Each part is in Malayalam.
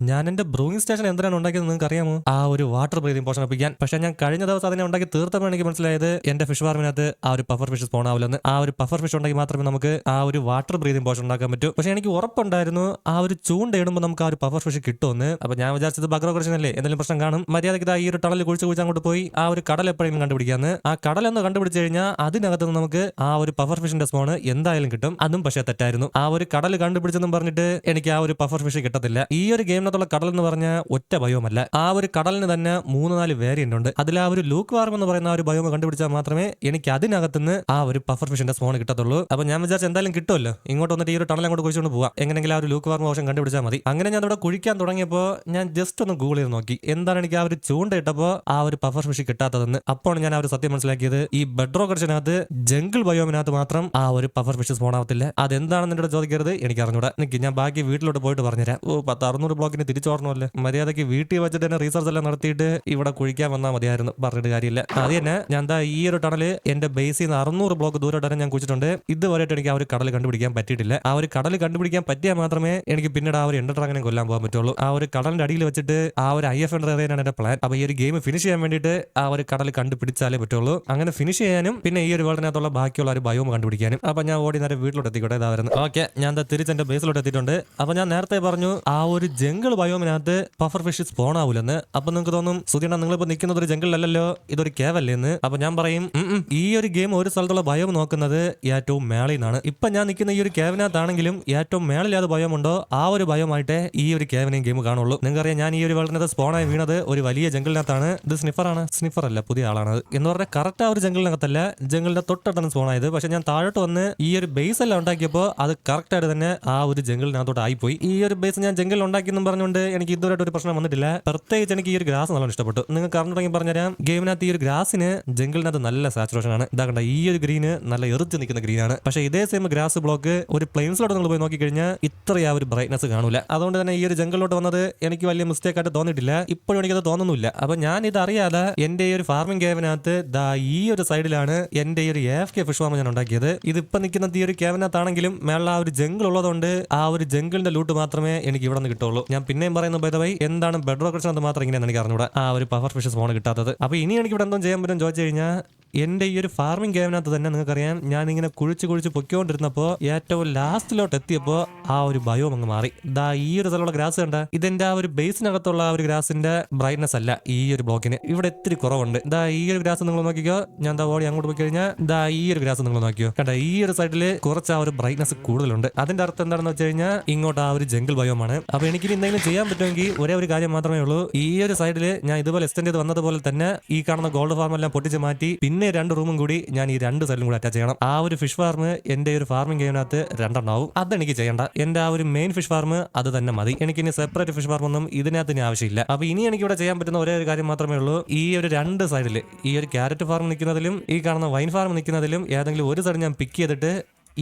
ഞാൻ എന്റെ ബ്രൂയിങ് സ്റ്റേഷൻ എന്തിനാണ് ഉണ്ടാക്കിയത് നിങ്ങൾക്ക് അറിയാമോ ആ ഒരു വാട്ടർ ബ്രീതിങ് പോഷൻ ഒപ്പിക്കാൻ പക്ഷെ ഞാൻ കഴിഞ്ഞ ദിവസം അതിനെ ഉണ്ടാക്കി തീർത്തപ്പോൾ എനിക്ക് മനസ്സിലായത് എന്റെ ഫിഷ് ഫാർമിനകത്ത് ആ ഒരു പഫർ ഫിഷ് സ്പോൺ ആവില്ലെന്ന് ആ ഒരു പഫർ ഫിഷ് ഉണ്ടെങ്കിൽ മാത്രമേ നമുക്ക് ആ ഒരു വാട്ടർ ബ്രീതിങ് പോഷൻ ഉണ്ടാക്കാൻ പറ്റൂ പക്ഷെ എനിക്ക് ഉറപ്പുണ്ടായിരുന്നു ആ ഒരു ചൂണ്ട ഇടുമ്പോൾ നമുക്ക് ആ ഒരു പഫർ ഫിഷ് കിട്ടുമെന്ന് അപ്പൊ ഞാൻ വിചാരിച്ചത് ബഗ്രോ അല്ലേ എന്തെങ്കിലും പ്രശ്നം കാണും മര്യാദയ്ക്ക് ഈ ഒരു ടണൽ കുഴിച്ച് കുഴിച്ച് അങ്ങോട്ട് പോയി ആ ഒരു കടൽ എപ്പോഴെങ്കിലും കണ്ടുപിടിക്കാന്ന് ആ കടൽ എന്ന് കണ്ടുപിടിച്ച് കഴിഞ്ഞാൽ അതിനകത്ത് നിന്ന് നമുക്ക് ആ ഒരു പഫർ ഫിഷിന്റെ സ്പോണ് എന്തായാലും കിട്ടും അതും പക്ഷേ തെറ്റായിരുന്നു ആ ഒരു കടൽ കണ്ടുപിടിച്ചെന്നും പറഞ്ഞിട്ട് എനിക്ക് ആ ഒരു പഫർ ഫിഷ് കിട്ടത്തില്ല ഈ ഒരു ഗെയിമിനകത്തുള്ള കടൽ എന്ന് പറഞ്ഞാൽ ഒറ്റ ബയോമല്ല ആ ഒരു കടലിന് തന്നെ മൂന്ന് നാല് വേരിയന്റ് ഉണ്ട്. അതിൽ ആ ഒരു ലൂക്ക് വാർം എന്ന് പറയുന്ന ഒരു ബയോമ കണ്ടുപിടിച്ചാൽ മാത്രമേ എനിക്ക് അതിനകത്തുനിന്ന് ആ ഒരു പഫർ ഫിഷിന്റെ സ്പോൺ കിട്ടത്തുള്ളൂ. അപ്പൊ ഞാൻ വിചാരിച്ച എന്തായാലും കിട്ടുമല്ലോ. ഇങ്ങോട്ട് വന്നിട്ട് ഈ ഒരു ടണൽ അങ്ങോട്ട് കുഴിച്ചുകൊണ്ട് പോവാം. എങ്ങനെയെങ്കിലും ആ ഒരു ലൂക്ക് വാർം ഓപ്ഷൻ കണ്ടുപിടിച്ചാൽ മതി. അങ്ങനെ ഞാൻ അവിടെ കുഴിക്കാൻ തുടങ്ങിയപ്പോൾ ഞാൻ ജസ്റ്റ് ഒന്ന് ഗൂഗിൾ ചെയ്ത് നോക്കി. എന്താണ് എനിക്ക് ആ ഒരു ചൂണ്ട ഇട്ടപ്പോൾ ആ ഒരു പഫർ ഫിഷ് കിട്ടാത്തതെന്ന്. അപ്പോൾ ഞാൻ ആ ഒരു സത്യം മനസ്സിലാക്കിയത്. ഈ ബെഡ്രോ കർഷനകത്ത് ജംഗിൾ ബയോമിനകത്ത് മാത്രം ആ ഒരു പഫർ ഫിഷ് സ്പോൺ ആവത്തില്ല. അതെന്താണെന്ന് എന്നോട് ചോദിക്കരുത്. എനിക്ക് അറിഞ്ഞൂടാ. എനിക്ക് ഞാൻ ബാക്കി വീട്ടിലോട്ട് പോയിട്ട് പറഞ്ഞുതരാം. ഓ പത്ത് അറുന്നൂറ് ബ്ലോക്കിന് തിരിച്ചോടണമല്ലേ മര്യാദയ്ക്ക് വീട്ടിൽ വെച്ചിട്ട് തന്നെ റീസർച്ച് എല്ലാം നടത്തിയിട്ട് ഇവിടെ കുഴിക്കാൻ വന്നാൽ മതിയായിരുന്നു. പറഞ്ഞിട്ട് കാര്യമില്ല. അത് തന്നെ ഞാൻ എന്താ ഈ ഒരു ടണൽ എന്റെ ബേസിൽ നിന്ന് അറുന്നൂറ് ബ്ലോക്ക് ദൂരെ ടണൽ ഞാൻ കുഴിച്ചിട്ടുണ്ട്. ഇതുവരെയായിട്ട് എനിക്ക് ആ ഒരു കടൽ കണ്ടുപിടിക്കാൻ പറ്റിയിട്ടില്ല. ആ ഒരു കടൽ കണ്ടുപിടിക്കാൻ പറ്റിയാൽ മാത്രമേ എനിക്ക് പിന്നീട് ആ ഒരു എൻഡർ ഡ്രാഗനെ കൊല്ലാൻ പോകാൻ പറ്റുള്ളൂ. ആ ഒരു കടലിന്റെ അടിയിൽ വെച്ചിട്ട് ആ ഒരു ഐ എഫ് എൻഡർ എറിയാനാണ് എന്റെ പ്ലാൻ അപ്പൊ ഈ ഒരു ഗെയിം ഫിനിഷ് ചെയ്യാൻ വേണ്ടിയിട്ട് ആ ഒരു കടൽ കണ്ടുപിടിച്ചാലേ പറ്റുള്ളൂ. അങ്ങനെ ഫിനിഷ് ചെയ്യാനും പിന്നെ ഈ ഒരു വേൾഡിനകത്തുള്ള ബാക്കിയുള്ള ഒരു ബയോം കണ്ടുപിടിക്കാനും. അപ്പൊ ഞാൻ ഓടി നേരെ വീട്ടിലോട്ട് എത്തിക്കോട്ടെ ഇതായിരുന്നു ഓക്കെ ഞാൻ തിരിച്ച് എന്റെ ബേസിലോട്ട് എത്തിയിട്ടുണ്ട്. അപ്പൊ ഞാൻ നേരത്തെ പറഞ്ഞു ആ ഒരു ജംഗിൾ ബയോമിനകത്ത് പഫർ ഫിഷ് സ്പോൺ ആവൂലെന്ന് അപ്പൊ നിങ്ങൾക്ക് തോന്നും സുധീണ നിങ്ങളിപ്പോ നിൽക്കുന്നത് ഒരു ജംഗിളിലല്ലോ ഇതൊരു കേവല്ലേ എന്ന് അപ്പൊ ഞാൻ പറയും "ഉം ഉം, ഈ ഒരു ഗെയിം ഒരു സ്ഥലത്തുള്ള ബയോം നോക്കുന്നത് ഏറ്റവും മേളയിൽ നിന്നാണ് ഇപ്പൊ ഞാൻ നിൽക്കുന്ന ഈ ഒരു കേവിനകത്താണെങ്കിലും ഏറ്റവും മേളില്ലാതെ ബയോം ഉണ്ടോ ആ ഒരു ബയോമായിട്ടേ ഈ ഒരു കേവിനെയും ഗെയിം കാണുള്ളൂ. നിങ്ങൾക്കറിയാം ഞാൻ ഈ ഒരു വേൾഡിനകത്ത് സ്പോണായി വീണത് ഒരു വലിയ ജംഗിളിനകത്താണ്. ഇത് സ്നിഫറാണ്. സ്നിഫർ അല്ല പുതിയ ആളാണ് എന്ന് പറഞ്ഞാൽ കറക്റ്റ് ആ ഒരു ജംഗിളിനകത്തല്ല ജംഗിളിന്റെ തൊട്ടടുത്താണ് സ്പോൺ ആയത്. പക്ഷെ ഞാൻ താഴോട്ട് വന്ന് ഈ ഒരു ബേസ് എല്ലാം ഉണ്ടാക്കിയപ്പോൾ അത് കറക്റ്റ് ആയിട്ട് തന്നെ ആ ഒരു ജംഗിളിനകത്തോട്ട് ആയിപ്പോയി. ഈ ഒരു ബേസ് ഞാൻ ജംഗിൾ ഉണ്ടാക്കിയെന്നും പറഞ്ഞുകൊണ്ട് എനിക്ക് ഇതുവരെയായിട്ട് ഒരു പ്രശ്നം വന്നിട്ടില്ല. പ്രത്യേകിച്ച് എനിക്ക് ഈ ഒരു ഗ്രാസ് നല്ല ഇഷ്ടപ്പെട്ടു. നിങ്ങൾ കറണ്ടുണ്ടെങ്കിൽ പറഞ്ഞുതരാം. ഗെയിമിനകത്ത് ഈ ഒരു ഗ്രാസിന് ജംഗിളിനകത്ത് നല്ല സാച്ചുറേഷൻ ആണ്. ഇതാ കണ്ട ഈ ഒരു ഗ്രീന് നല്ല എറിച്ച് നിൽക്കുന്ന ഗ്രീൻ ആണ്. പക്ഷേ ഇതേ സെയിം ഗ്രാസ് ബ്ലോക്ക് ഒരു പ്ലെയിൻസിലോട്ട് നിങ്ങൾ പോയി നോക്കിക്കഴിഞ്ഞാൽ ഇത്ര ആ ഒരു ബ്രൈറ്റ്നസ് കാണൂല. അതുകൊണ്ട് തന്നെ ഈ ഒരു ജംഗിളിലോട്ട് വന്നത് എനിക്ക് വലിയ മിസ്റ്റേക്ക് ആയിട്ട് തോന്നിയിട്ടില്ല. ഇപ്പോഴും എനിക്കത് തോന്നുന്നില്ല. അപ്പൊ ഞാൻ ഇത് അറിയാതെ എന്റെ ഈ ഒരു ഫാർമിംഗ് ഗേവിനകത്ത് ദാ ഈ ഒരു സൈഡിലാണ് എന്റെ ഈ ഒരു എഫ് കെ ഫിഷ് ഫാം ഞാൻ ഉണ്ടാക്കിയത്. ഇതിപ്പോ നിൽക്കുന്ന ഈ ഒരു കേവനകത്താണെങ്കിലും മേള ആ ഒരു ജംഗിൾ ഉള്ളതുകൊണ്ട് ആ ഒരു ജംഗിളിന്റെ ലൂട്ട് മാത്രമേ എനിക്ക് ഇവിടെ നിന്ന് കിട്ടുള്ളൂ ഞാൻ പിന്നെയും പറയുന്നു ബൈ എന്താണ് ബെഡ് കൃഷ്ണ അത് മാത്രം ഇങ്ങനെയാണ് എനിക്ക് അറിഞ്ഞൂടെ. ആ ഒരു പവർ ഫിഷസ് ഫോൺ കിട്ടാത്തത്. അപ്പൊ ഇനി എനിക്ക് ഇവിടെ എന്തോ ചെയ്യാൻ പറ്റും ചോദിച്ചു കഴിഞ്ഞാൽ എന്റെ ഈ ഒരു ഫാർമിംഗ് ഗെയിമിനകത്ത് തന്നെ നിങ്ങൾക്കറിയാം ഞാൻ ഇങ്ങനെ കുഴിച്ച് കുഴിച്ച് പൊയ്ക്കൊണ്ടിരുന്നപ്പോൾ ഏറ്റവും ലാസ്റ്റിലോട്ട് എത്തിയപ്പോൾ ആ ഒരു ബയോം അങ്ങ് മാറി. ദാ ഈ ഒരു സ്ഥലമുള്ള ഗ്രാസ് കണ്ട ഇതിന്റെ ആ ഒരു ബേസിനകത്തുള്ള ആ ഒരു ഗ്രാസിന്റെ ബ്രൈറ്റ്നെസ് അല്ല ഈ ഒരു ബ്ലോക്കിന് ഇവിടെ ഇത്തിരി കുറവുണ്ട്. ദാ ഈ ഒരു ഗ്രാസ് നിങ്ങൾ നോക്കിക്കോ. ഞാൻ ദാ ഓടി അങ്ങോട്ട് പോയി കഴിഞ്ഞാൽ ദാ ഈ ഒരു ഗ്രാസ് നിങ്ങൾ നോക്കിയോ കണ്ട ഈ ഒരു സൈഡിൽ കുറച്ച് ആ ഒരു ബ്രൈറ്റ്നസ് കൂടുതലുണ്ട്. അതിന്റെ അർത്ഥം എന്താണെന്ന് വെച്ച് കഴിഞ്ഞാൽ ഇങ്ങോട്ട് ആ ഒരു ജംഗിൾ ബയോമാണ് അപ്പൊ എനിക്ക് എന്തെങ്കിലും ചെയ്യാൻ പറ്റുമെങ്കിൽ ഒരേ ഒരു കാര്യം മാത്രമേ ഉള്ളൂ. ഈ ഒരു സൈഡിൽ ഞാൻ ഇതുപോലെ എക്സ്റ്റെൻഡ് ചെയ്ത് വന്നതുപോലെ തന്നെ ഈ കാണുന്ന ഗോൾഡ് ഫാം എല്ലാം പൊട്ടിച്ച് മാറ്റി പിന്നെ രണ്ട് റൂമും കൂടി ഞാൻ ഈ രണ്ട് സൈഡിലും കൂടി അറ്റാച്ച് ചെയ്യണം. ആ ഒരു ഫിഷ് ഫാർമ് എന്റെ ഒരു ഫാർമിംഗ് ഗെയിമിനകത്ത് രണ്ടെണ്ണാവും. അതെനിക്ക് ചെയ്യണ്ട. എന്റെ ആ ഒരു മെയിൻ ഫിഷ് ഫാർമ് അത് തന്നെ മതി. എനിക്ക് ഇനി സെപ്പറേറ്റ് ഫിഷ് ഫാർമ് ഒന്നും ഇതിനകത്ത് ഇനി ആവശ്യമില്ല. അപ്പൊ ഇനി എനിക്ക് ഇവിടെ ചെയ്യാൻ പറ്റുന്ന ഒരേ ഒരു കാര്യം മാത്രമേ ഉള്ളൂ. ഈ ഒരു രണ്ട് സൈഡിൽ ഈ ഒരു ക്യാരറ്റ് ഫാം നിൽക്കുന്നതിലും ഈ കാണുന്ന വൈൻ ഫാം നിൽക്കുന്നതിലും ഏതെങ്കിലും ഒരു സൈഡ് ഞാൻ പിക്ക് ചെയ്തിട്ട്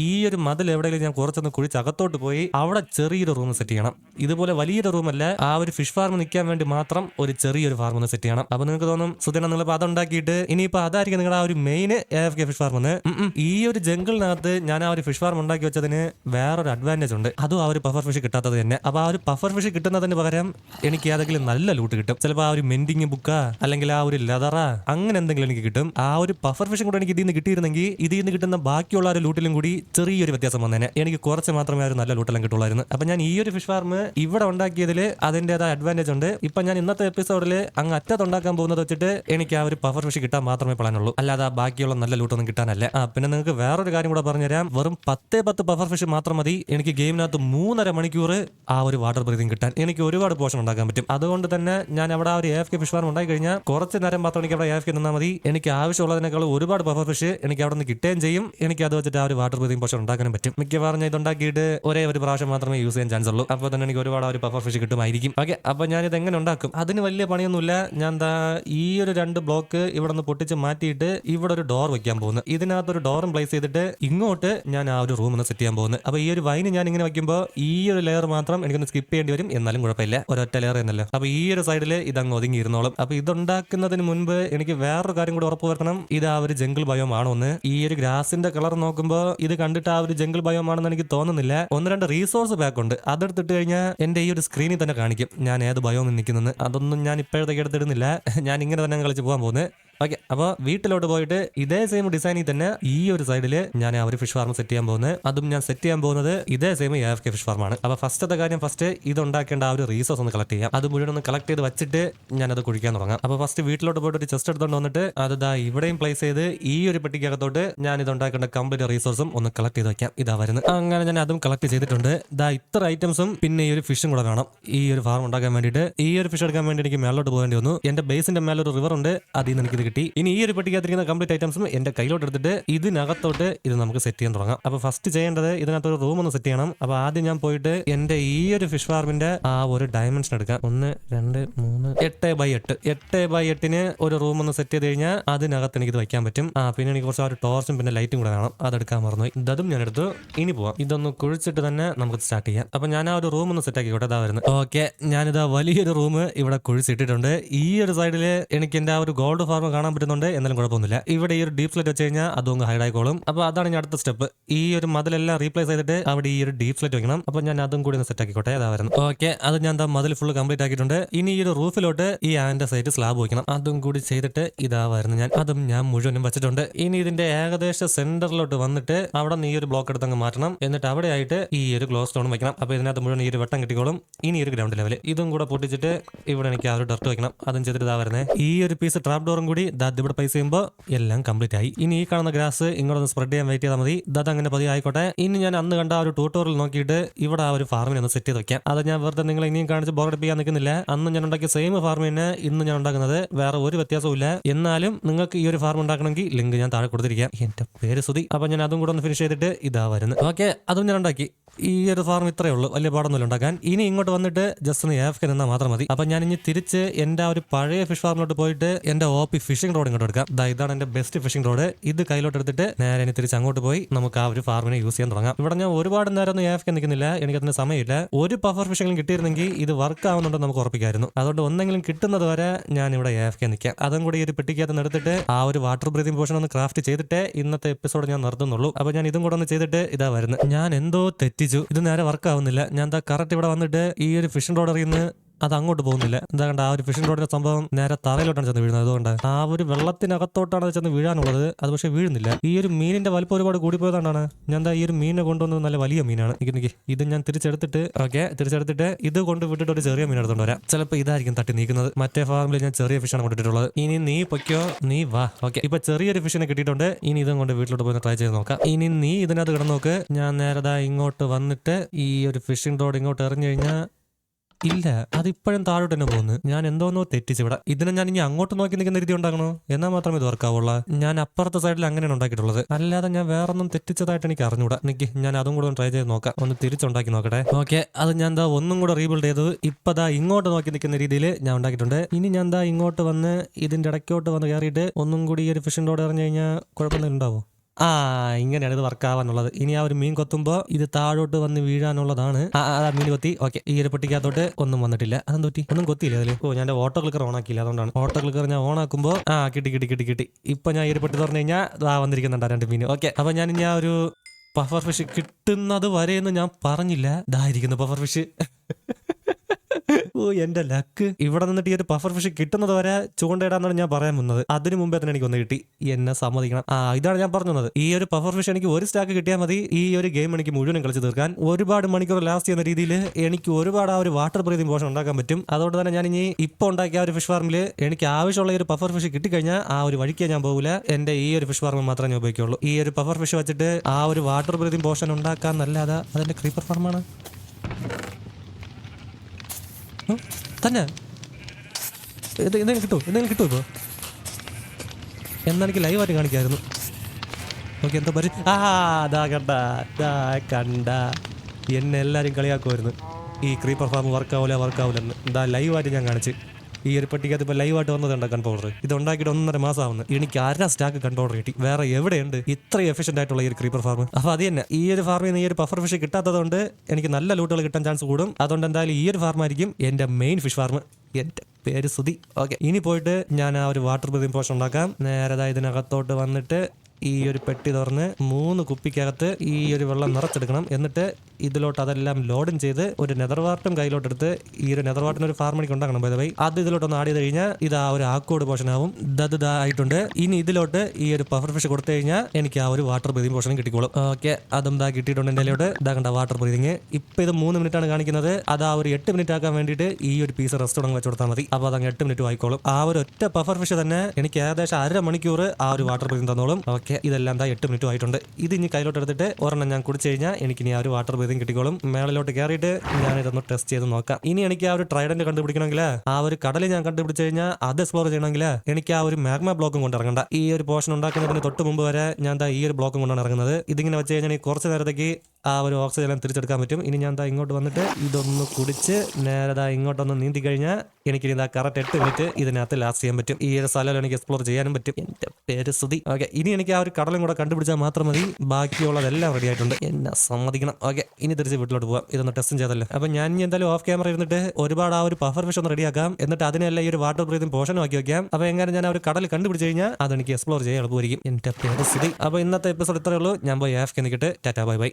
ഈ ഒരു മതിൽ എവിടെയെങ്കിലും ഞാൻ കുറച്ചൊന്ന് കുഴിച്ച് അകത്തോട്ട് പോയി അവിടെ ചെറിയൊരു റൂം സെറ്റ് ചെയ്യണം. ഇതുപോലെ വലിയൊരു റൂമല്ല ആ ഒരു ഫിഷ് ഫാർമ് നിൽക്കാൻ വേണ്ടി മാത്രം ഒരു ചെറിയൊരു ഫാർം ഒന്ന് സെറ്റ് ചെയ്യണം. അപ്പൊ നിങ്ങൾക്ക് തോന്നും നിങ്ങൾ നിങ്ങളിപ്പോൾ അതുണ്ടാക്കിയിട്ട് ഇനിയിപ്പോൾ അതായിരിക്കും നിങ്ങളുടെ ആ ഒരു മെയിൻ എഫ് കെ ഫിഷ് ഫാർമെന്ന്. ഈ ഒരു ജംഗിളിനകത്ത് ഞാൻ ആ ഒരു ഫിഷ് ഫാർം ഉണ്ടാക്കി വെച്ചതിന് വേറൊരു അഡ്വാന്റേജ് ഉണ്ട്. അതും ആ ഒരു പഫർ ഫിഷ് കിട്ടാത്തത് തന്നെ. അപ്പൊ ആ ഒരു പഫർ ഫിഷ് കിട്ടുന്നതിന് പകരം എനിക്ക് ഏതെങ്കിലും നല്ല ലൂട്ട് കിട്ടും. ചിലപ്പോൾ ആ ഒരു മെൻഡിങ് ബുക്ക അല്ലെങ്കിൽ ആ ഒരു ലെതറ അങ്ങനെ എന്തെങ്കിലും എനിക്ക് കിട്ടും. ആ ഒരു പഫർ ഫിഷും കൂടെ എനിക്ക് ഇതിൽ നിന്ന് കിട്ടിയിരുന്നെങ്കിൽ ഇതിൽ നിന്ന് കിട്ടുന്ന ബാക്കിയുള്ള ഒരു ലൂട്ടിലും കൂടി ചെറിയൊരു വ്യത്യാസം വന്നേനെ. എനിക്ക് കുറച്ച് മാത്രമേ ഒരു നല്ല ലൂട്ടെല്ലാം കിട്ടുള്ളായിരുന്നു. അപ്പൊ ഞാൻ ഈ ഒരു ഫിഷ് ഫാർം ഇവിടെ ഉണ്ടാക്കിയതിൽ അതിന്റെതായ അഡ്വാന്റേജ് ഉണ്ട്. ഇപ്പൊ ഞാൻ ഇന്നത്തെ എപ്പിസോഡിൽ അങ്ങ് അറ്റത്ത് ഉണ്ടാക്കാൻ പോകുന്നത് വെച്ചിട്ട് എനിക്ക് ആ ഒരു പവർ ഫിഷ് കിട്ടാൻ മാത്രമേ പ്ലാനുള്ളൂ അല്ലാതെ ആ ബാക്കിയുള്ള നല്ല ലൂട്ടൊന്നും കിട്ടാനല്ല. ആ പിന്നെ നിങ്ങൾക്ക് വേറൊരു കാര്യം കൂടെ പറഞ്ഞുതരാം. വെറും പത്തേ പത്ത് പവർ ഫിഷ് മാത്രം മതി. എനിക്ക് ഗെയിമിനകത്ത് മൂന്നര മണിക്കൂർ ആ ഒരു വാട്ടർ ബ്രീതിങ് കിട്ടാൻ എനിക്ക് ഒരുപാട് പോഷൻ ഉണ്ടാക്കാൻ പറ്റും. അതുകൊണ്ട് തന്നെ ഞാൻ അവിടെ ആ ഒരു എഫ് കെ ഫിഷ് ഫാർം ഉണ്ടായി കഴിഞ്ഞാൽ കുറച്ച് നേരം മാത്രം എനിക്ക് അവിടെ എഫ് കെ നിന്നാൽ മതി. എനിക്ക് ആവശ്യമുള്ളതിനേക്കാൾ ഒരുപാട് പവർ ഫിഷ് എനിക്ക് അവിടെ നിന്ന് കിട്ടുകയും ചെയ്യും. എനിക്ക് അത് വെച്ചിട്ട് ആ ഒരു വാട്ടർ ബ്രീതിങ് പോഷൻ ഉണ്ടാക്കാനും പറ്റും. മിക്കവാറും ഞാൻ ഇതുണ്ടാക്കിയിട്ട് ഒരേ ഒരു പ്രാവശ്യം മാത്രമേ യൂസ് ചെയ്യാൻ ചാൻസ് ഉള്ളൂ. അപ്പോൾ തന്നെ എനിക്ക് ഒരുപാട് ഒരു പഫർ ഫിഷ് കിട്ടുമായിരിക്കും. ഓക്കെ അപ്പോൾ ഞാൻ ഇത് എങ്ങനെ ഉണ്ടാക്കും? അതിന് വലിയ പണിയൊന്നുമില്ല. ഞാൻ എന്താ ഈ ഒരു രണ്ട് ബ്ലോക്ക് ഇവിടെ നിന്ന് പൊട്ടിച്ച് മാറ്റിയിട്ട് ഇവിടെ ഒരു ഡോർ വെക്കാൻ പോകുന്നു. ഇതിനകത്ത് ഒരു ഡോറും പ്ലേസ് ചെയ്തിട്ട് ഇങ്ങോട്ട് ഞാൻ ആ ഒരു റൂം ഒന്ന് സെറ്റ് ചെയ്യാൻ പോകുന്നത് അപ്പോൾ ഈ ഒരു വൈന് ഞാൻ ഇങ്ങനെ വയ്ക്കുമ്പോൾ ഈ ഒരു ലെയർ മാത്രം എനിക്കൊന്ന് സ്കിപ്പ് ചെയ്യേണ്ടി വരും. എന്നാലും കുഴപ്പമില്ല. ഒരൊറ്റ ലെയർ എന്നല്ലോ. അപ്പോൾ ഈ ഒരു സൈഡിൽ ഇതങ്ങ് ഒതുങ്ങിയിരുന്നോളും. അപ്പോൾ ഇതുണ്ടാക്കുന്നതിന് മുൻപ് എനിക്ക് വേറൊരു കാര്യം കൂടി ഉറപ്പ് വരുത്തണം. ഇത് ആ ഒരു ജംഗിൾ ബയോം ആണോ എന്ന് ഈ ഒരു ഗ്രാസിന്റെ കളർ നോക്കുമ്പോൾ ഇത് കണ്ടിട്ട് ആ ഒരു ജംഗിൾ ബയോമാണെന്ന് എനിക്ക് തോന്നുന്നില്ല. ഒന്ന് രണ്ട് റീസോഴ്സ് പാക്ക് ഉണ്ട്. അതെടുത്തിട്ട് കഴിഞ്ഞാൽ എന്റെ ഈ ഒരു സ്ക്രീനിൽ തന്നെ കാണിക്കും. ഞാൻ ഏത് ബയോമിൽ നിൽക്കുന്നത് അതൊന്നും ഞാൻ ഇപ്പോഴത്തേക്ക് എടുത്തിടുന്നില്ല. ഞാൻ ഇങ്ങനെ തന്നെ കളിച്ച് പോകാൻ പോകുന്നത്. ഓക്കെ അപ്പോൾ വീട്ടിലോട്ട് പോയിട്ട് ഇതേ സെയിം ഡിസൈനിൽ തന്നെ ഈ ഒരു സൈഡിൽ ഞാൻ ആ ഒരു ഫിഷ് ഫാം സെറ്റ് ചെയ്യാൻ പോകുന്നത്. അതും ഞാൻ സെറ്റ് ചെയ്യാൻ പോകുന്നത് ഇതേ same A F K fish ഫാർമാണ് അപ്പോൾ ഫസ്റ്റത്തെ കാര്യം ഫസ്റ്റ് ഇത് ഉണ്ടാക്കേണ്ട ആ ഒരു റീസോഴ്സ് ഒന്ന് കളക്ട് ചെയ്യാം. അത് മുഴുവൻ ഒന്ന് കളക്ട് ചെയ്ത് വെച്ചിട്ട് അത് കുഴിക്കാൻ തുടങ്ങാം. അപ്പോൾ ഫസ്റ്റ് വീട്ടിലോട്ട് പോയിട്ട് ഒരു ചെസ്റ്റ് എടുത്തുകൊണ്ട് വന്നിട്ട് അത് ദാ ഇവിടെയും പ്ലേസ് ചെയ്ത് ഈ ഒരു പെട്ടിക്കകത്തോട്ട് ഞാൻ ഇത് ഉണ്ടാക്കേണ്ട കംപ്ലീറ്റ് റീസോഴ്സും ഒന്ന് കളക്ട് ചെയ്ത് വെക്കാം ഇതാ വരുന്നത്. അങ്ങനെ ഞാൻ അതും കളക്ട് ചെയ്തിട്ടുണ്ട്. ദാ ഇത്ര ഐറ്റംസും പിന്നെ ഈ ഒരു ഫിഷും കൂടെ വേണം. ഈ ഒരു ഫാം ഉണ്ടാക്കാൻ വേണ്ടിയിട്ട്. ഈ ഒരു ഫിഷ് എടുക്കാൻ വേണ്ടി എനിക്ക് മേലോട്ട് പോകേണ്ടി വന്നു. എന്റെ ബേസിന്റെ മേലെ ഒരു റിവർ ഉണ്ട്. അതിൽ നിന്ന് എനിക്കിത് കിട്ടി. ഇനി ഈ ഒരു പെട്ടിക്കകത്തിരിക്കുന്ന കംപ്ലീറ്റ് ഐറ്റംസും എന്റെ കയ്യിലോട്ട് എടുത്തിട്ട് ഇതിനകത്തോട്ട് ഇത് നമുക്ക് സെറ്റ് ചെയ്യാൻ തുടങ്ങാം. അപ്പൊ ഫസ്റ്റ് ചെയ്യേണ്ടത് ഇതിനകത്ത് ഒരു റൂം ഒന്ന് സെറ്റ് ചെയ്യണം. അപ്പൊ ആദ്യം ഞാൻ പോയിട്ട് എന്റെ ഈ ഒരു ഫിഷ് ഫാർമിന്റെ ആ ഒരു ഡയമെൻഷൻ എടുക്കാം. ഒന്ന് രണ്ട് മൂന്ന് എട്ട് ബൈ എട്ട്. എട്ട് ബൈ എട്ടിന് ഒരു റൂം ഒന്ന് സെറ്റ് ചെയ്ത് കഴിഞ്ഞാൽ അതിനകത്ത് എനിക്ക് ഇത് വയ്ക്കാൻ പറ്റും. ആ പിന്നെ എനിക്ക് കുറച്ച് ആ ഒരു ടോർച്ചും പിന്നെ ലൈറ്റും കൂടെ വേണം. അതെടുക്കാൻ മറന്നു ഇതും ഞാൻ എടുത്തു. ഇനി പോവാം. ഇതൊന്ന് കുഴിച്ചിട്ട് തന്നെ നമുക്ക് സ്റ്റാർട്ട് ചെയ്യാം. അപ്പൊ ഞാൻ ആ ഒരു റൂം ഒന്ന് സെറ്റ് ആക്കിക്കോട്ടെ. ഇതാ വരുന്നത്. ഓക്കെ ഞാനിതാ വലിയൊരു റൂം ഇവിടെ കുഴിച്ചിട്ടിട്ടുണ്ട്. ഈ ഒരു സൈഡിൽ എനിക്ക് എന്റെ ആ ഒരു ഗോൾഡ് ഫാർം കാണാൻ പറ്റുന്നുണ്ട്. എന്നാലും കുഴപ്പമൊന്നുമില്ല. ഇവിടെ ഈ ഒരു ഡീപ് ഫ്ലെറ്റ് വെച്ച് കഴിഞ്ഞാൽ അതും ഹൈഡ് ആയിക്കോളും. അപ്പൊ അതാണ് ഞാൻ അടുത്ത സ്റ്റെപ്പ് ഈ ഒരു മതിലെല്ലാം റീപ്ലേസ് ചെയ്തിട്ട് അവിടെ ഈ ഒരു ഡീപ് ഫ്ലെറ്റ് വെക്കണം. അപ്പൊ ഞാൻ അതും കൂടി സെറ്റ് ആക്കിക്കോട്ടെ. അതാ വരുന്നത്. ഓക്കെ അത് ഞാൻ എന്താ മതിൽ ഫുൾ കംപ്ലീറ്റ് ആക്കിയിട്ടുണ്ട്. ഇനി ഈ ഒരു റൂഫിലോട്ട് ഈ ആന്റെ സൈറ്റ് സ്ലാബ് വയ്ക്കണം അതും കൂടി ചെയ്തിട്ട് ഇതാ വരുന്നത് ഞാൻ. അതും ഞാൻ മുഴുവനും വെച്ചിട്ടുണ്ട്. ഇനി ഇതിന്റെ ഏകദേശം സെന്ററിലോട്ട് വന്നിട്ട് അവിടെ നിന്ന് ഈ ഒരു ബ്ലോക്ക് എടുത്ത് അങ്ങ് മാറ്റണം. എന്നിട്ട് അവിടെ ആയിട്ട് ഈ ഒരു ഗ്ലോസ് സ്റ്റോൺ വെക്കണം. അപ്പൊ ഇതിനകത്ത് മുഴുവൻ ഈ ഒരു വെട്ടം കിട്ടിക്കോളും. ഇനി ഒരു ഗ്രൗണ്ട് ലെവൽ ഇതും കൂടെ പൊട്ടിച്ചിട്ട് ഇവിടെ എനിക്ക് ആ ഒരു ഡർട്ട് വെക്കണം. അതും ചെയ്തിട്ട് ഇതാ വരുന്നത്. ഈ ഒരു പീസ് ട്രാപ്പ് ഡോറും കൂടി ദാ ഇവിടെ പൈസ ചെയ്യുമ്പോൾ എല്ലാം കംപ്ലീറ്റ് ആയി. ഇനി ഈ കാണുന്ന ഗ്രാസ് ഇങ്ങോട്ടൊന്ന് സ്പ്രെഡ് ചെയ്യാൻ വെയിറ്റ് ചെയ്താൽ മതി. ദാ അങ്ങനെ പതിയെ ആയിക്കോട്ടെ ഇനി ഞാൻ അന്ന് കണ്ട ആ ഒരു ട്യൂട്ടോറിയൽ നോക്കിയിട്ട് ഇവിടെ ആ ഒരു ഫാർമിനെ ഒന്ന് സെറ്റ് ചെയ്ത് വെക്കാം. അത് ഞാൻ വെറുതെ നിങ്ങൾ ഇനിയും കാണിച്ച് ബോറടിപ്പിക്കാൻ നിൽക്കുന്നില്ല. അന്ന് ഞാൻ ഉണ്ടാക്കിയ സെയിം ഫാർമിനെ ഇന്ന് ഞാൻ ഉണ്ടാക്കുന്നത് വേറെ ഒരു വ്യത്യാസവും എന്നാലും നിങ്ങൾക്ക് ഈ ഒരു ഫാർം ഉണ്ടാക്കണമെങ്കിൽ ലിങ്ക് ഞാൻ താഴെ കൊടുത്തിരിക്കാം. എന്റെ പേര് സുതി അപ്പൊ ഞാൻ അതും കൂടെ ഒന്ന് ഫിനിഷ് ചെയ്തിട്ട് ഇതാ വരുന്നത്. ഓക്കെ അതും ഞാൻ ഉണ്ടാക്കി. ഈ ഒരു ഫാർം ഇത്രയേ ഉള്ളൂ. വലിയ പാടൊന്നുമില്ല ഉണ്ടാക്കാൻ. ഇനി ഇങ്ങോട്ട് വന്നിട്ട് ജസ്റ്റ് ഒന്ന് ഏഫ്കെ നിന്നാൽ മാത്രം മതി. അപ്പൊ ഞാൻ ഇനി തിരിച്ച് എന്റെ ആ ഒരു പഴയ ഫിഷ് ഫാർമിലോട്ട് പോയിട്ട് എന്റെ ഓപ്പി പി ഫിഷിംഗ് റോഡ് ഇങ്ങോട്ട് എടുക്കാം. ദാ ഇതാണ് എന്റെ ബെസ്റ്റ് ഫിഷിംഗ് റോഡ് ഇത് കയ്യിലോട്ട് എടുത്തിട്ട് നേരെ ഇനി തിരിച്ച് അങ്ങോട്ട് പോയി നമുക്ക് ആ ഒരു ഫാർമിനെ യൂസ് ചെയ്യാൻ തുടങ്ങാം. ഇവിടെ ഞാൻ ഒരുപാട് നേരം ഒന്നും നിൽക്കുന്നില്ല. എനിക്കതിന് സമയമില്ല. ഒരു പഫർ ഫിഷിംഗ് കിട്ടിയിരുന്നെങ്കിൽ ഇത് വർക്ക് ആവുന്നുണ്ടെന്ന് നമുക്ക് ഉറപ്പിക്കായിരുന്നു. അതുകൊണ്ട് ഒന്നെങ്കിലും കിട്ടുന്നത് വരെ ഞാൻ ഇവിടെ ഏഫ്ക്ക് നിൽക്കാം. അതും കൂടി ഒരു പെട്ടിക്കകത്ത് എടുത്തിട്ട് ആ ഒരു വാട്ടർ ബ്രീതിങ് പോർഷൻ ഒന്ന് ക്രാഫ്റ്റ് ചെയ്തിട്ട് ഇന്നത്തെ എപ്പിസോഡ് ഞാൻ നിർത്തുന്നുള്ളൂ. അപ്പൊ ഞാൻ ഇതും കൂടെ ഒന്ന് ചെയ്തിട്ട് ഇതാ വരുന്നത്. ഞാൻ എന്തോ തെറ്റിച്ചു. ഇത് നേരെ വർക്ക് ആവുന്നില്ല. ഞാൻ കറക്റ്റ് ഇവിടെ വന്നിട്ട് ഈ ഒരു ഫിഷിംഗ് റോഡ് അറിയുന്ന അത് അങ്ങോട്ട് പോകുന്നില്ല. എന്താ കണ്ട ആ ഒരു ഫിഷിംഗ് റോഡിന്റെ സംഭവം നേരെ തറയിലോട്ടാണ് ചെന്ന് വീഴുന്നത്. അതുകൊണ്ട് ആ ഒരു വെള്ളത്തിനകത്തോട്ടാണ് ചെന്ന് വീഴാനുള്ളത്. അത് പക്ഷേ വീഴുന്നില്ല. ഈ ഒരു മീനിന്റെ വലിപ്പം ഒരുപാട് കൂടിപ്പോയതുകൊണ്ടാണ് ഞാൻ എന്താ ഈ ഒരു മീനിനെ കൊണ്ടുവന്നത് നല്ല വലിയ മീനാണ്. എനിക്ക് നിക്ക്. ഇത് ഞാൻ തിരിച്ചെടുത്തിട്ട് ഓക്കെ തിരിച്ചെടുത്തിട്ട് ഇത് കൊണ്ട് വിട്ടിട്ട് ഒരു ചെറിയ മീൻ എടുത്തോണ്ട് വരാം. ചിലപ്പോൾ ഇതായിരിക്കും തട്ടി നീക്കുന്നത്. മറ്റേ ഫാമിൽ ഞാൻ ചെറിയ ഫിഷാണ് കൊണ്ടിട്ടുള്ളത് ഇനി നീ പൊയ്ക്കോ നീ വാ. ഓക്കെ ഇപ്പൊ ചെറിയൊരു ഫിഷിനെ കിട്ടിയിട്ടുണ്ട്. ഇനി ഇതും കൊണ്ട് വീട്ടിലോട്ട് പോയി ട്രൈ ചെയ്ത് നോക്കാം. ഇനി നീ ഇതിനകത്ത് കിടന്നു നോക്ക്. ഞാൻ നേരെ ദാ ഇങ്ങോട്ട് വന്നിട്ട് ഈ ഒരു ഫിഷിംഗ് റോഡ് ഇങ്ങോട്ട് എറിഞ്ഞു കഴിഞ്ഞാൽ ഇല്ല അതിപ്പോഴും താഴോട്ട് തന്നെ പോകുന്നു. ഞാൻ എന്തോന്നോ തെറ്റിച്ച് ഇവിടെ. ഇതിനെ ഞാൻ ഇനി അങ്ങോട്ട് നോക്കി നിൽക്കുന്ന രീതി ഉണ്ടാകണോ എന്നാൽ മാത്രമേ ഇത് വർക്കാവുള്ള ഞാൻ അപ്പുറത്തെ സൈഡിൽ അങ്ങനെയാണ് ഉണ്ടാക്കിയിട്ടുള്ളത്. അല്ലാതെ ഞാൻ വേറൊന്നും തെറ്റിച്ചതായിട്ട് എനിക്ക് അറിഞ്ഞൂടാ. നിക്ക് ഞാൻ അതും കൂടെ ട്രൈ ചെയ്ത് നോക്കാം. ഒന്ന് തിരിച്ചുണ്ടാക്കി നോക്കട്ടെ. ഓക്കെ അത് ഞാൻ എന്താ ഒന്നും കൂടെ റീബിൽഡ് ചെയ്തു ഇപ്പൊ ദാ ഇങ്ങോട്ട് നോക്കി നിൽക്കുന്ന രീതിയിൽ ഞാൻ ഉണ്ടാക്കിയിട്ടുണ്ട്. ഇനി ഞാൻ എന്താ ഇങ്ങോട്ട് വന്ന് ഇതിന്റെ ഇടയ്ക്കോട്ട് വന്ന് കയറിയിട്ട് ഒന്നും കൂടി ഈ ഒരു ഫിഷിന്റെ ഇറങ്ങി കഴിഞ്ഞാൽ കുഴപ്പമൊന്നും ഉണ്ടാവോ? ആ ഇങ്ങനെയാണ് ഇത് വർക്ക് ആവാനുള്ളത്. ഇനി ആ ഒരു മീൻ കൊത്തുമ്പോ ഇത് താഴോട്ട് വന്ന് വീഴാനുള്ളതാണ്. ആ, മീൻ കൊത്തി. ഓക്കെ ഈ ഒരു പെട്ടിക്കകത്തോട്ട് ഒന്നും വന്നിട്ടില്ല. അതെന്ത് പറ്റി? ഒന്നും കൊത്തിയില്ല അതിൽ ഓ ഞാൻ ഓട്ടോ ക്ലിക്കർ ഓൺ ആക്കിയില്ല അതുകൊണ്ടാണ്. ഓട്ടോ ക്ലിക്കർ ഞാൻ ഓൺ ആക്കുമ്പോൾ ആ കിട്ടി കിട്ടി കിട്ടി കിട്ടി. ഇപ്പൊ ഞാൻ ഈ ഒരു പെട്ടി തുറന്നു കഴിഞ്ഞാൽ ആ വന്നിരിക്കുന്നുണ്ട് രണ്ട് മീൻ. ഓക്കെ അപ്പൊ ഞാൻ ഇനി ആ ഒരു പഫർ ഫിഷ് കിട്ടുന്നത് വരെയെന്ന് ഞാൻ പറഞ്ഞില്ല. ഇതായിരിക്കുന്നു പഫർ ഫിഷ് ഓ എന്റെ ലക്ക്. ഇവിടെ നിന്നിട്ട് ഈ ഒരു പഫർ ഫിഷ് കിട്ടുന്നത് വരെ ചൂണ്ടയിടാന്നാണ് ഞാൻ പറയാൻ വന്നത്. അതിനു മുമ്പേ തന്നെ എനിക്ക് ഒന്ന് കിട്ടി. എന്നെ സമ്മതിക്കണം. ആ ഇതാണ് ഞാൻ പറഞ്ഞു വന്നത് ഈ ഒരു പഫർ ഫിഷ് എനിക്ക് ഒരു സ്റ്റാക്ക് കിട്ടിയാൽ മതി. ഈ ഒരു ഗെയിം എനിക്ക് മുഴുവൻ കളിച്ച് തീർക്കാൻ. ഒരുപാട് മണിക്കൂർ ലാസ്റ്റ് ചെയ്യുന്ന രീതിയിൽ എനിക്ക് ഒരുപാട് ആ ഒരു വാട്ടർ ബ്രീതിങ് പോഷൻ ഉണ്ടാക്കാൻ പറ്റും. അതുകൊണ്ട് തന്നെ ഞാൻ ഇനി ഇപ്പോൾ ഉണ്ടാക്കിയ ആ ഒരു ഫിഷ് ഫാർമിൽ എനിക്ക് ആവശ്യമുള്ള ഒരു പഫർ ഫിഷ് കിട്ടിക്കഴിഞ്ഞാൽ ആ ഒരു വഴിക്ക് ഞാൻ പോകില്ല എന്റെ ഈ ഒരു ഫിഷ് ഫാർമ് മാത്രമേ ഞാൻ ഉപയോഗിക്കുള്ളൂ. ഈ ഒരു പഫർ ഫിഷ് വെച്ചിട്ട് ആ ഒരു വാട്ടർ ബ്രീതിങ് പോഷൻ ഉണ്ടാക്കാൻ നല്ലതാ അതെന്റെ ക്രീപ്പർ ഫാർമാണ് തന്നെ. എന്തെങ്കിലും കിട്ടുമോ എന്തെങ്കിലും കിട്ടുമോ ഇപ്പോൾ എന്നാ എനിക്ക് ലൈവായിട്ട് കാണിക്കായിരുന്നു. ഓക്കെ എന്താ പരി ആ കണ്ട ദാ കണ്ട. എന്നെ എല്ലാവരും കളിയാക്കുമായിരുന്നു ഈ ക്രീപ്പർ ഫാം വർക്കാവില്ല വർക്കാവില്ലെന്ന് എന്താ ലൈവായിട്ട് ഞാൻ കാണിച്ച്. ഈ ഒരു പെട്ടിക്കകത്ത് ഇപ്പോൾ ലൈവായിട്ട് വന്നതുണ്ട് കൺട്രോളർ ഇത് ഉണ്ടാക്കിയിട്ട് ഒന്നര മാസമാവുന്നു. എനിക്ക് അര സ്റ്റാക്ക് കൺട്രോളർ കിട്ടി. വേറെ എവിടെയുണ്ട്? ഇത്ര എഫിഷ്യന്റ് ആയിട്ടുള്ള ഈ ഒരു ക്രീപ്പർ ഫാം അപ്പോൾ അത് തന്നെ. ഈ ഒരു ഫാർമിൽ നിന്ന് ഈ ഒരു പഫർ ഫിഷ് കിട്ടാത്തതുകൊണ്ട് എനിക്ക് നല്ല ലൂട്ടുകൾ കിട്ടാൻ ചാൻസ് കൂടും. അതുകൊണ്ട് എന്തായാലും ഈ ഒരു ഫാർമായിരിക്കും എന്റെ മെയിൻ ഫിഷ് ഫാർമ് എന്റെ പേര് സുതി ഓക്കെ ഇനി പോയിട്ട് ഞാൻ ആ ഒരു വാട്ടർ ബ്രീതിങ് പോഷൻ ഉണ്ടാക്കാം. നേരെ ഇതിനകത്തോട്ട് വന്നിട്ട് ഈ ഒരു പെട്ടി തുറന്ന് മൂന്ന് കുപ്പിക്കകത്ത് ഈ ഒരു വെള്ളം നിറച്ചെടുക്കണം. എന്നിട്ട് ഇതിലോട്ട് അതെല്ലാം ലോഡും ചെയ്ത് ഒരു നെതർവാർട്ടും കയ്യിലോട്ട് എടുത്ത് ഈ ഒരു നെതർവാർട്ടിന് ഒരു ഫാർമണിക്ക് ഉണ്ടാക്കണം ബൈ അത് ഇതിലോട്ടൊന്ന് ആഡ് ചെയ്ത് കഴിഞ്ഞാൽ ഇത് ആ ഒരു ആക്കോഡ് പോർഷൻ ആവും. ദത് ആയിട്ടുണ്ട്. ഇനി ഇതിലോട്ട് ഈ ഒരു പഫർ ഫിഷ് കൊടുത്തു കഴിഞ്ഞാൽ എനിക്ക് ആ ഒരു വാട്ടർ ബ്രീതിങ് പോർഷനും കിട്ടിക്കോളും. ഓക്കെ അതും ദാ കിട്ടിയിട്ടുണ്ട് എന്റെ ഇതിലോട്ട് ദാ കണ്ട വാട്ടർ ബ്രീതിങ് ഇപ്പം ഇത് മൂന്ന് മിനിറ്റ് ആണ് കാണിക്കുന്നത്. അത് ആ ഒരു എട്ട് മിനിറ്റ് ആക്കാൻ വേണ്ടിയിട്ട് ഈ ഒരു പീസ് റെസ്റ്റോറന്റ് വെച്ച് കൊടുത്താൽ മതി. അപ്പോൾ അതങ്ങ് എട്ട് മിനിറ്റ് ആയിക്കോളും. ആ ഒരു ഒറ്റ പഫർ ഫിഷ് തന്നെ എനിക്ക് ഏകദേശം അര മണിക്കൂർ ആ ഒരു വാട്ടർ ബ്രീതിങ് തന്നോളും. ഓക്കെ. ഇതെല്ലാം ദാ എട്ട് മിനിറ്റും ആയിട്ടുണ്ട്. ഇത് ഇനി കയ്യിലോട്ട് എടുത്തിട്ട് ഒരെണ്ണം ഞാൻ കുടിച്ചു കഴിഞ്ഞാൽ എനിക്ക് ഇനി ആ ഒരു വാട്ടർ ബ്രീതിങ് കിട്ടിക്കോളും. മേളിലോട്ട് കയറിയിട്ട് ഞാൻ ഇതൊന്ന് ടെസ്റ്റ് ചെയ്ത് നോക്കാം. ഇനി എനിക്ക് ആ ഒരു ട്രൈഡന്റ് കണ്ടുപിടിക്കണമെങ്കിൽ ആ ഒരു കടൽ ഞാൻ കണ്ടുപിടിച്ച് കഴിഞ്ഞാൽ അത് എക്സ്പ്ലോർ ചെയ്യണമെങ്കിൽ എനിക്ക് ആ ഒരു മാഗ്മ ബ്ലോക്കും കൊണ്ട് ഇറങ്ങണ്ട. ഈ ഒരു പോർഷൻ ഉണ്ടാക്കുന്നതിന് തൊട്ട് മുമ്പ് വരെ ഞാൻ ദാ ഈ ഒരു ബ്ലോക്കും കൊണ്ടാണ് ഇറങ്ങുന്നത്. ഇതിങ്ങനെ വെച്ച് കഴിഞ്ഞാൽ കുറച്ച് നേരത്തേക്ക് ആ ഒരു ഓക്സിജൻ തിരിച്ചെടുക്കാൻ പറ്റും. ഇനി ഞാൻ ദാ ഇങ്ങോട്ട് വന്നിട്ട് ഇതൊന്ന് കുടിച്ച് നേരെ ദാ ഇങ്ങോട്ടൊന്ന് നീന്തി കഴിഞ്ഞാൽ എനിക്ക് ഇതാ കറക്റ്റ് എട്ട് മിനിറ്റ് ഇതിനകത്ത് ലാസ്റ്റ് ചെയ്യാൻ പറ്റും. ഈ ഒരു സ്ഥലം എനിക്ക് എക്സ്പ്ലോർ ചെയ്യാനും പറ്റും. എന്റെ പേര് സ്തുതി ഓക്കെ ഇനി എനിക്ക് ആ ഒരു കടലും കൂടെ കണ്ടുപിടിച്ചാൽ മാത്രം മതി. ബാക്കിയുള്ളതെല്ലാം റെഡി ആയിട്ടുണ്ട്. എന്നെ സമ്മതിക്കണം. ഓക്കെ ഇനി തിരിച്ച് വീട്ടിലോട്ട് പോവാം. ഇതൊന്ന് ടെസ്റ്റും ചെയ്തല്ലോ. അപ്പൊ ഞാൻ ഇനി എന്തായാലും ഓഫ് ക്യാമറ ഇരുന്നിട്ട് ഒരുപാട് ആ ഒരു പഫർ ഫിഷ് ഒന്ന് റെഡിയാക്കാം എന്നിട്ട് അതിനെല്ലാം ഈ ഒരു വാട്ടർ ബ്രീതിങ് പോഷണം ആക്കി വെക്കാം. അപ്പൊ എങ്ങനെ ഞാൻ ആ ഒരു കടൽ കണ്ടുപിടിച്ച് കഴിഞ്ഞാൽ അതെനിക്ക് എക്സ്പ്ലോർ ചെയ്യാൻ എളുപ്പമായിരിക്കും. എന്റെ പേര് സ്തുതി അപ്പൊ ഇന്നത്തെ എപ്പിസോഡ് ഇത്രയേ ഉള്ളൂ. ഞാൻ പോയി ആഫ് നിൽക്കിട്ട് ടാറ്റാ ബൈ ബൈ